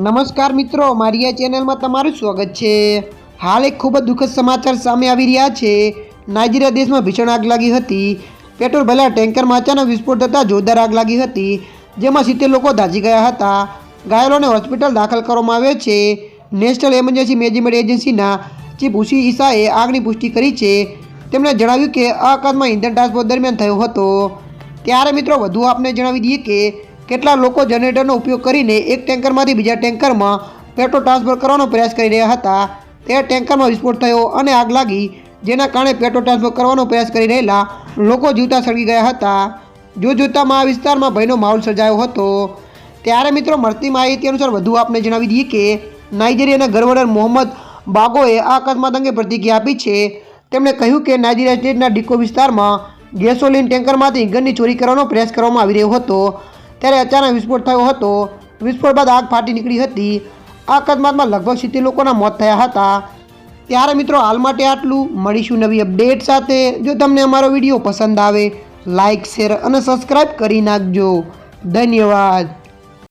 નમસ્કાર મિત્રો, મારી આ ચેનલમાં તમારું સ્વાગત છે. હાલ એક ખૂબ જ દુઃખદ સમાચાર સામે આવી રહ્યા છે. નાઇજીરિયા દેશમાં ભીષણ આગ લાગી હતી. પેટ્રોલ ભરેલા ટેન્કરમાં અચાનક વિસ્ફોટ થતાં જોરદાર આગ લાગી હતી, જેમાં સિત્તેર લોકો દાઝી ગયા હતા. ઘાયલોને હોસ્પિટલ દાખલ કરવામાં આવ્યા છે. નેશનલ એમરજન્સી મેનેજમેન્ટ એજન્સીના ચીફ ઉસી ઈસાએ આગની પુષ્ટિ કરી છે. તેમણે જણાવ્યું કે આ અકસ્માત ઇંધણ ટ્રાન્સપોર્ટ દરમિયાન થયો હતો. ત્યારે મિત્રો, વધુ આપને જણાવી દઈએ કે કેટલા લોકો જનરેટરનો ઉપયોગ કરીને એક ટેન્કરમાંથી બીજા ટેન્કરમાં પેટ્રોલ ટ્રાન્સફર કરવાનો પ્રયાસ કરી રહ્યા હતા? તે ટેન્કરમાં વિસ્ફોટ થયો અને આગ લાગી, જેના કારણે પેટ્રોલ ટ્રાન્સફર કરવાનો પ્રયાસ કરી રહેલા લોકો જીવતા સળગી ગયા હતા. જો જોતામાં આ વિસ્તારમાં ભયનો માહોલ સર્જાયો હતો. ત્યારે મિત્રો, મળતી માહિતી અનુસાર વધુ આપને જણાવી દઈએ કે, નાઇજીરિયાના ગવર્નર મોહમ્મદ બાગોએ આ અકસ્માત અંગે પ્રતિક્રિયા આપી છે. તેમણે કહ્યું કે, નાઇજીરિયા સ્ટેટના ડિકો વિસ્તારમાં ગેસોલિન ટેન્કરમાંથી ઇંધણની ચોરી કરવાનો પ્રયાસ કરવામાં આવી રહ્યો હતો. ત્યારે અચાનક વિસ્ફોટ થયો હતો. વિસ્ફોટ બાદ આગ ફાટી નીકળી હતી. આ અકસ્માતમાં લગભગ સિત્તેર લોકોના મોત થયા હતા. ત્યારે મિત્રો, હાલ માટે આટલું. મળીશું નવી અપડેટ સાથે. જો તમને અમારો વીડિયો પસંદ આવે લાઇક શેર અને સબસ્ક્રાઈબ કરી નાખજો. ધન્યવાદ.